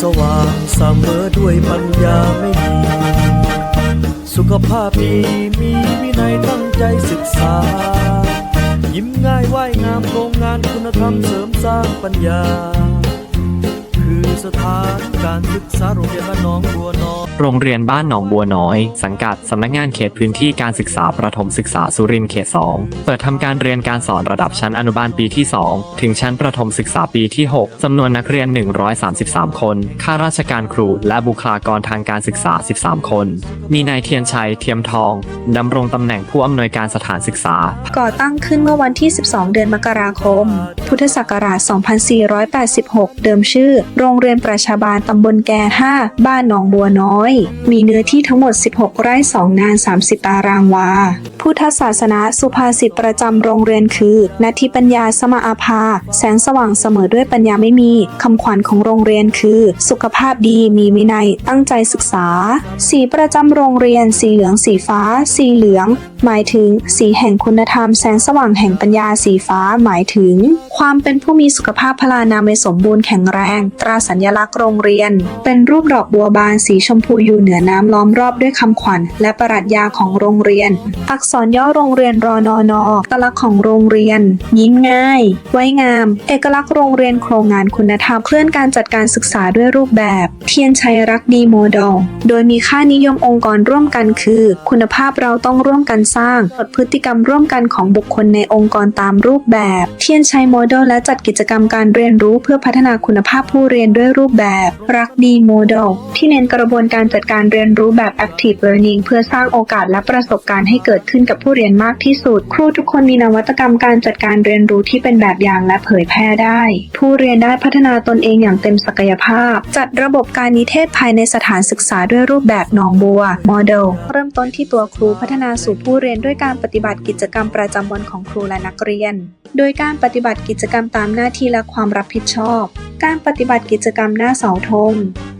สว่างเสมอด้วยปัญญาไม่มี สุขภาพดีมีวินัยตั้งใจศึกษา ยิ้มง่ายไหวงามโครงงานคุณธรรมเสริมสร้างปัญญา สถานการศึกษาโรงเรียนบ้านหน้องบัวน้อยโรงเรียนบ้านหนองบัวน้อย สังกัดสำนักงานเขตพื้นที่การศึกษาประถมศึกษาสุรินทร์เขต 2 เปิดทำการเรียนการสอนระดับชั้นอนุบาลปีที่ 2 ถึงชั้นประถมศึกษาปีที่ 6จำนวนนักเรียน 133 คน ข้าราชการครู และบุคลากรทางการศึกษา 13 คน มีนายเทียนชัยเทียมทองดำรงตำแหน่งผู้อำนวยการสถานศึกษา ก่อตั้งขึ้นเมื่อวันที่ 12 เดือนมกราคม พุทธศักราช 2486 เดิมชื่อ โรงเรียนประชาบาลตำบลแก่5บ้านหนองบัวน้อย มีเนื้อที่ทั้งหมด 16 ไร่2งาน 30 ตารางวา พุทธศาสนาสุภาษิตประจำโรงเรียนคือนาทิปัญญาสมาอาภา แสงสว่างเสมอด้วยปัญญาไม่มีคำขวัญของโรงเรียนคือ สุขภาพดีมีวินัยตั้งใจศึกษา สีประจำโรงเรียน สีเหลืองสีฟ้า สีเหลือง หมายถึง สีแห่งคุณธรรมแสงสว่างแห่งปัญญาสีฟ้าหมายถึง ความเป็นผู้มีสุขภาพพลานามัยสมบูรณ์แข็งแรง ตราสัญลักษณ์โรงเรียน เป็นรูปดอกบัวบานสีชมพูอยู่เหนือน้ำล้อมรอบด้วยคำขวัญ และปรัชญาของโรงเรียน อักษรย่อโรงเรียนรอนอนออัตลักษณ์ของโรงเรียน ยิ้มง่าย ไว้งาม เอกลักษณ์โรงเรียนโครงงานคุณธรรมเคลื่อนการจัดการศึกษาด้วยรูปแบบ เทียนชัยรักดีโมเดลโดยมีค่านิยมองค์กรร่วมกันคือ คุณภาพเราต้องร่วมกันสร้างลดพฤติกรรมร่วมกันของบุคคลในองค์กรตามรูปแบบ เทียนชัยโมเดลและจัดกิจกรรมการเรียนรู้เพื่อพัฒนาคุณภาพผู้เรียนด้วยรูปแบบ รักดีโมเดลที่เน้นกระบวนการจัดการเรียนรู้แบบ active learning เพื่อสร้างโอกาสและประสบการณ์ให้เกิดขึ้นกับผู้เรียนมากที่สุด ครูทุกคนมีนวัตกรรมการจัดการเรียนรู้ที่เป็นแบบอย่างและเผยแพร่ได้ ผู้เรียนได้พัฒนาตนเองอย่างเต็มศักยภาพ จัดระบบการนิเทศภายในสถานศึกษาด้วยรูปแบบหนองบัวโมเดลเริ่มต้นที่ตัวครูพัฒนาสู่ผู้เรียนด้วยการปฏิบัติกิจกรรมประจำวันของครูและนักเรียน โดยการปฏิบัติกิจกรรมตามหน้าที่และความรับผิดชอบ การปฏิบัติกิจกรรมหน้าเสาธง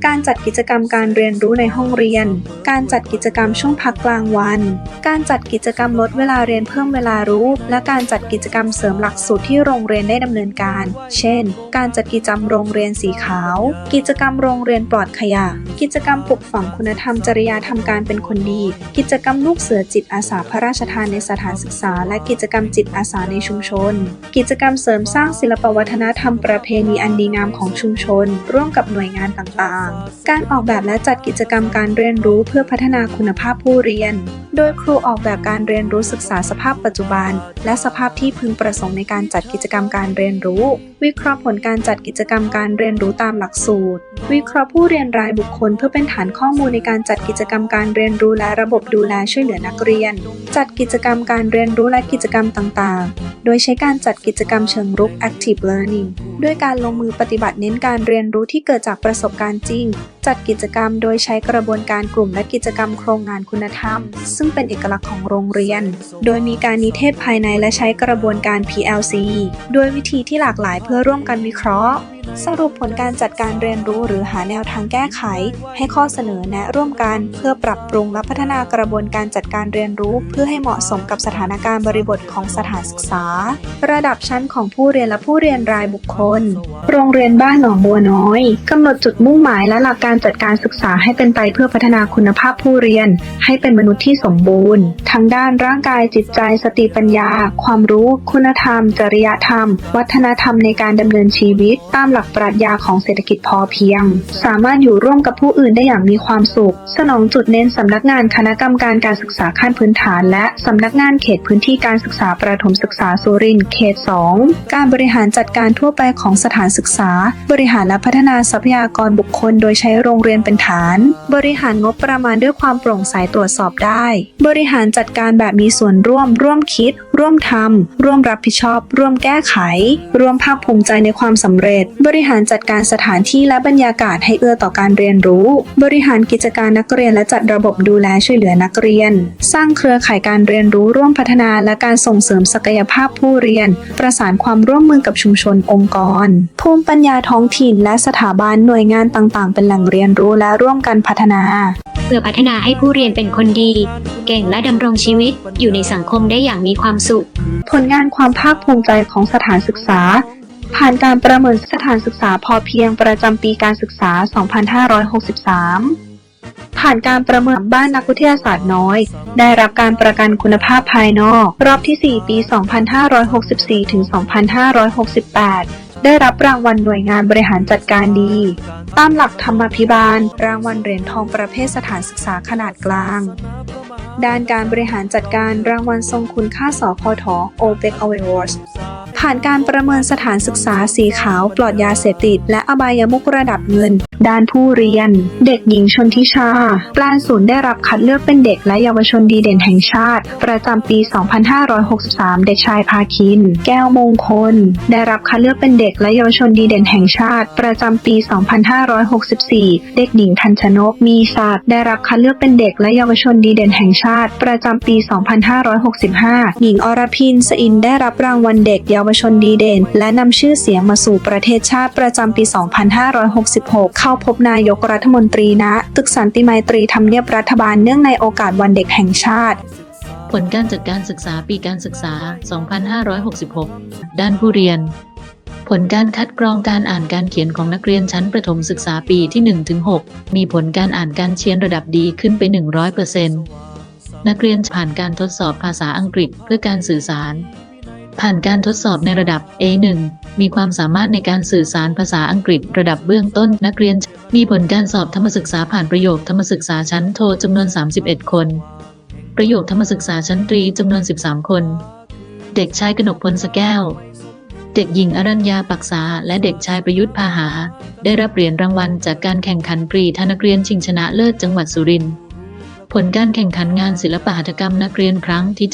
การจัดกิจกรรมการเรียนรู้ในห้องเรียน การจัดกิจกรรมช่วงพักกลางวัน การจัดกิจกรรมลดเวลาเรียนเพิ่มเวลารู้ และการจัดกิจกรรมเสริมหลักสูตรที่โรงเรียนได้ดำเนินการ เช่น การจัดกิจกรรมโรงเรียนสีขาว กิจกรรมโรงเรียนปลอดขยะ กิจกรรมปลุกฝังคุณธรรมจริยธรรมการเป็นคนดี กิจกรรมลูกเสือจิตอาสาพระราชทานในสถานศึกษา และกิจกรรมจิตอาสาในชุมชน กิจกรรมเสริมสร้างศิลปวัฒนธรรมประเพณีอันดีงามของชุมชน ร่วมกับหน่วยงานต่างๆการออกแบบและจัดกิจกรรมการเรียนรู้เพื่อพัฒนาคุณภาพผู้เรียน โดยครูออกแบบการเรียนรู้ศึกษาสภาพปัจจุบัน และสภาพที่พึงประสงค์ในการจัดกิจกรรมการเรียนรู้ วิเคราะห์ผลการจัดกิจกรรมการเรียนรู้ตามหลักสูตร วิเคราะห์ผู้เรียนรายบุคคล เพื่อเป็นฐานข้อมูลในการจัดกิจกรรมการเรียนรู้และระบบดูแลช่วยเหลือนักเรียน จัดกิจกรรมการเรียนรู้และกิจกรรมต่างๆ โดยใช้การจัดกิจกรรมเชิงรุก active learning ด้วยการลงมือปฏิบัติเน้นการเรียนรู้ที่เกิดจากประสบการณ์จริง Bye. จัดกิจกรรมโดยใช้กระบวนการกลุ่มและกิจกรรมโครงงานคุณธรรม ซึ่งเป็นเอกลักษณ์ของโรงเรียน โดยมีการนิเทศภายในและใช้กระบวนการ PLC ด้วยวิธีที่หลากหลายเพื่อร่วมกันวิเคราะห์ สรุปผลการจัดการเรียนรู้หรือหาแนวทางแก้ไข ให้ข้อเสนอแนะร่วมกัน เพื่อปรับปรุงและพัฒนากระบวนการจัดการเรียนรู้ เพื่อให้เหมาะสมกับสถานการณ์บริบทของสถานศึกษา ระดับชั้นของผู้เรียนและผู้เรียนรายบุคคล โรงเรียนบ้านหนองบัวน้อยกำหนดจุดมุ่งหมายและหลักการจัดการศึกษาให้เป็นไปเพื่อพัฒนาคุณภาพผู้เรียน ให้เป็นมนุษย์ที่สมบูรณ์ ทั้งด้านร่างกายจิตใจ สติปัญญา ความรู้ คุณธรรม จริยธรรม วัฒนธรรมในการดำเนินชีวิต ตามหลักปรัชญาของเศรษฐกิจพอเพียง สามารถอยู่ร่วมกับผู้อื่นได้อย่างมีความสุข สนองจุดเน้นสำนักงานคณะกรรมการการศึกษาขั้นพื้นฐาน และสำนักงานเขตพื้นที่การศึกษาประถมศึกษาสุรินทร์เขต 2 การบริหารจัดการทั่วไปของสถานศึกษา บริหารและพัฒนาทรัพยากรบุคคล โดยใช้โรงเรียนเป็นฐาน บริหารงบประมาณด้วยความโปร่งใสตรวจสอบได้ บริหารจัดการแบบมีส่วนร่วมร่วมคิด ร่วมทำ ร่วมรับผิดชอบ ร่วมแก้ไข ร่วมภาคภูมิใจในความสำเร็จ บริหารจัดการสถานที่และบรรยากาศให้เอื้อต่อการเรียนรู้ บริหารกิจการนักเรียนและจัดระบบดูแลช่วยเหลือนักเรียน สร้างเครือข่ายการเรียนรู้ร่วมพัฒนาและการส่งเสริมศักยภาพผู้เรียน ประสานความร่วมมือกับชุมชนองค์กร ภูมิปัญญาท้องถิ่น และสถาบันหน่วยงานต่างๆ เป็นแหล่งเรียนรู้และร่วมกันพัฒนา เพื่อพัฒนาให้ผู้เรียนเป็นคนดี เก่งและดำรงชีวิตอยู่ในสังคมได้อย่างมีความสุขผลงานความภาคภูมิใจของสถานศึกษา ผ่านการประเมินสถานศึกษาพอเพียงประจำปีการศึกษา 2563 ผ่านการประเมินบ้านนักวิทยาศาสตร์น้อย ได้รับการประกันคุณภาพภายนอก รอบที่ 4 ปี 2564 ถึง 2568ได้รับรางวัลหน่วยงานบริหารจัดการดี ตามหลักธรรมาภิบาล รางวัลเหรียญทองประเภทสถานศึกษาขนาดกลาง ด้านการบริหารจัดการรางวัลทรงคุณค่าสพท OPEC Awards ผ่านการประเมินสถานศึกษาสีขาวปลอดยาเสพติด และอบายมุกระดับเงิน ด้านผู้เรียน เด็กหญิงชนทิชาปลานศูนย์ได้รับคัดเลือกเป็นเด็กและเยาวชนดีเด่นแห่งชาติ ประจำปี 2563 เด็กชายพาคิน แก้วมงคล ได้รับคัดเลือกเป็นเด็กและเยาวชนดีเด่นแห่งชาติ ประจำปี 2564 เด็กหญิงทันชนกมีศาสตร์ได้รับคัดเลือกเป็นเด็กและเยาวชนดีเด่นแห่งชาติประจำปี 2565 หญิงอรพินสอินได้รับรางวัลเด็กเยาวชนดีเด่น และนำชื่อเสียงมาสู่ประเทศชาติประจำปี 2566 เข้าพบนายกรัฐมนตรีณตึกสันติไมตรีทำเนียบรัฐบาลเนื่องในโอกาสวันเด็กแห่งชาติผลการจัดการศึกษาปีการศึกษา 2566 ด้านผู้เรียน ผลการคัดกรองการอ่านการเขียนของนักเรียนชั้นประถมศึกษาปีที่ 1-6 มีผลการอ่านการเขียนระดับดีขึ้นไป 100% นักเรียนผ่านการทดสอบภาษาอังกฤษเพื่อการสื่อสาร ผ่านการทดสอบในระดับ A1 มีความสามารถในการสื่อสารภาษาอังกฤษ ระดับเบื้องต้น นักเรียนมีผลการสอบธรรมศึกษาผ่านประโยคธรรมศึกษาชั้นโทจำนวน 31 คน ประโยคธรรมศึกษาชั้นตรีจำนวน 13 คน เด็กชายกนกพลสแก้วเด็กหญิงอรัญญาปักษา และเด็กชายประยุทธ์พาหา ได้รับเหรียญรางวัลจากการแข่งขันปรีทานักเรียนชิงชนะเลิศจังหวัดสุรินทร์ ผลการแข่งขันงานศิลปหัตถกรรมนักเรียนครั้งที่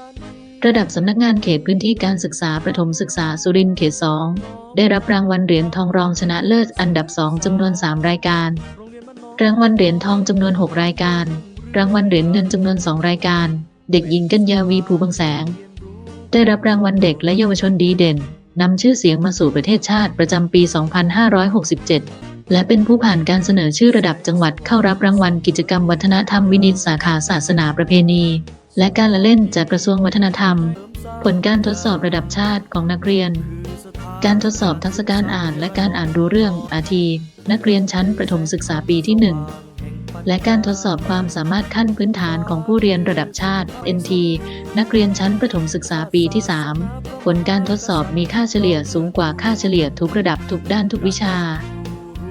71 ระดับสำนักงานเขตพื้นที่การศึกษาประถมศึกษาสุรินทร์เขต 2 ได้รับรางวัลเหรียญทองรองชนะเลิศอันดับ 2จำนวน 3 รายการ รางวัลเหรียญทองจำนวน 6 รายการ รางวัลเหรียญเงินจำนวน 2 รายการ เด็กหญิงกัญญาวีภูบางแสง ได้รับรางวัลเด็กและเยาวชนดีเด่นนำชื่อเสียงมาสู่ประเทศชาติประจำปี 2567 และเป็นผู้ผ่านการเสนอชื่อระดับจังหวัดเข้ารับรางวัลกิจกรรมวัฒนธรรมวินิตสาขาศาสนาประเพณี และการละเล่นจากกระทรวงวัฒนธรรม ผลการทดสอบระดับชาติของนักเรียน การทดสอบทักษะการอ่านและการอ่านรู้เรื่องอาทินักเรียนชั้นประถมศึกษาปีที่ 1 และการทดสอบความสามารถขั้นพื้นฐานของผู้เรียนระดับชาติ NT นักเรียนชั้นประถมศึกษาปีที่ 3 ผลการทดสอบมีค่าเฉลี่ยสูงกว่าค่าเฉลี่ยทุกระดับทุกด้านทุกวิชา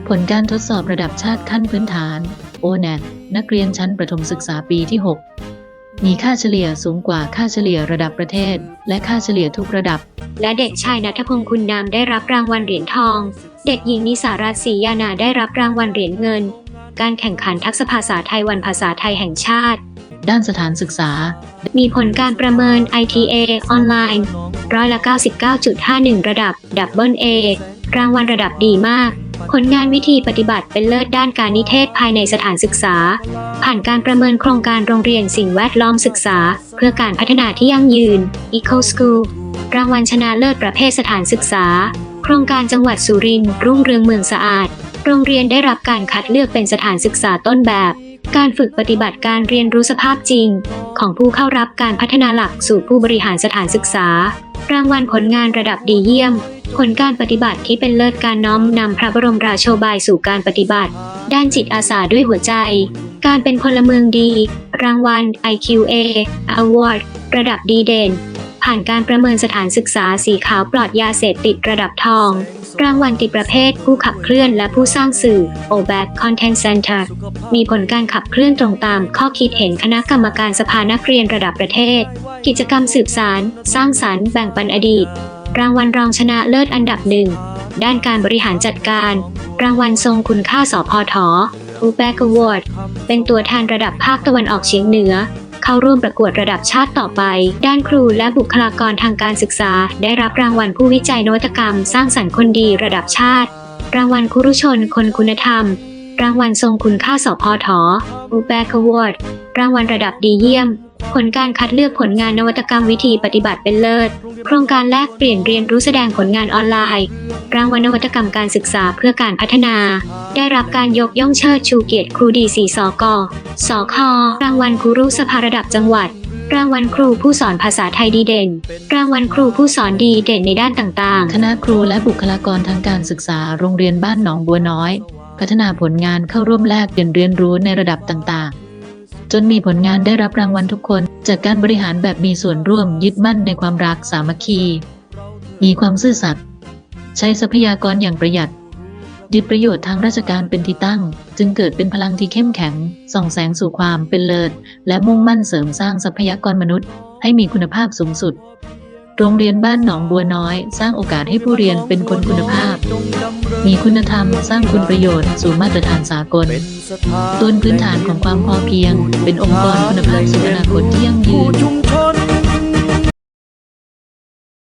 ผลการทดสอบระดับชาติขั้นพื้นฐาน ONET นักเรียนชั้นประถมศึกษาปีที่ 6 มีค่าเฉลี่ยสูงกว่าค่าเฉลี่ยระดับประเทศ และค่าเฉลี่ยทุกระดับ และเด็กชายนัทพงศ์คุณนามได้รับรางวัลเหรียญทอง เด็กหญิงนิสาราศรียานาได้รับรางวัลเหรียญเงิน การแข่งขันทักษะภาษาไทยวันภาษาไทยแห่งชาติ ด้านสถานศึกษา มีผลการประเมิน ITA ออนไลน์ร้อยละ 99.51 ระดับดับเบิลเอรางวัลระดับดีมาก ผลงานวิธีปฏิบัติเป็นเลิศด้านการนิเทศภายในสถานศึกษา ผ่านการประเมินโครงการโรงเรียนสิ่งแวดล้อมศึกษา เพื่อการพัฒนาที่ยั่งยืน Eco School รางวัลชนะเลิศประเภทสถานศึกษา โครงการจังหวัดสุรินทร์รุ่งเรืองเมืองสะอาด โรงเรียนได้รับการคัดเลือกเป็นสถานศึกษาต้นแบบ การฝึกปฏิบัติการเรียนรู้สภาพจริง ของผู้เข้ารับการพัฒนาหลักสู่ผู้บริหารสถานศึกษา รางวัลผลงานระดับดีเยี่ยม ผลการปฏิบัติที่เป็นเลิศการน้อมนำพระบรมราโชบายสู่การปฏิบัติ ด้านจิตอาสาด้วยหัวใจ การเป็นพลเมืองดี รางวัล IQA Award ระดับดีเด่น ผ่านการประเมินสถานศึกษาสีขาวปลอดยาเสพติดระดับทอง รางวัลติดประเภทผู้ขับเคลื่อนและผู้สร้างสื่อ OBAC Content Center มีผลการขับเคลื่อนตรงตามข้อคิดเห็นคณะกรรมการสภานักเรียนระดับประเทศ กิจกรรมสืบสาร สร้างสรรค์แบ่งปันอดีต รางวัลรองชนะเลิศอันดับหนึ่ง ด้านการบริหารจัดการ รางวัลทรงคุณค่าสพท u b a c Award เป็นตัวแทนระดับภาคตะวันออกเฉียงเหนือ เข้าร่วมประกวดระดับชาติต่อไป ด้านครูและบุคลากรทางการศึกษา ได้รับรางวัลผู้วิจัยนวัตกรรม สร้างสรรค์คนดีระดับชาติ รางวัลครุชนคนคุณธรรม รางวัลทรงคุณค่าสพท u b a c Award รางวัลระดับดีเยี่ยม ผลการคัดเลือกผลงานนวัตกรรมวิธีปฏิบัติเป็นเลิศ โครงการแลกเปลี่ยนเรียนรู้แสดงผลงานออนไลน์ รางวัลนวัตกรรมการศึกษาเพื่อการพัฒนา ได้รับการยกย่องเชิดชูเกียรติครูดีสีสกสครางวัลครูรุสภาระดับจังหวัด รางวัลครูผู้สอนภาษาไทยดีเด่น รางวัลครูผู้สอนดีเด่นในด้านต่างๆ คณะครูและบุคลากรทางการศึกษา โรงเรียนบ้านหนองบัวน้อย พัฒนาผลงานเข้าร่วมแลกเปลี่ยนเรียนรู้ในระดับต่างๆ จนมีผลงานได้รับรางวัลทุกคน จากการบริหารแบบมีส่วนร่วมยึดมั่นในความรักสามัคคี มีความซื่อสัตย์ใช้ทรัพยากรอย่างประหยัดยึดประโยชน์ทางราชการเป็นที่ตั้ง จึงเกิดเป็นพลังที่เข้มแข็ง ส่องแสงสู่ความเป็นเลิศ และมุ่งมั่นเสริมสร้างทรัพยากรมนุษย์ ให้มีคุณภาพสูงสุด โรงเรียนบ้านหนองบัวน้อย สร้างโอกาสให้ผู้เรียนเป็นคนคุณภาพ มีคุณธรรมสร้างคุณประโยชน์สู่มาตรฐานสากลต้นพื้นฐานของความพอเพียง เป็นองค์กรคุณภาพสู่อนาคตที่ยั่งยืน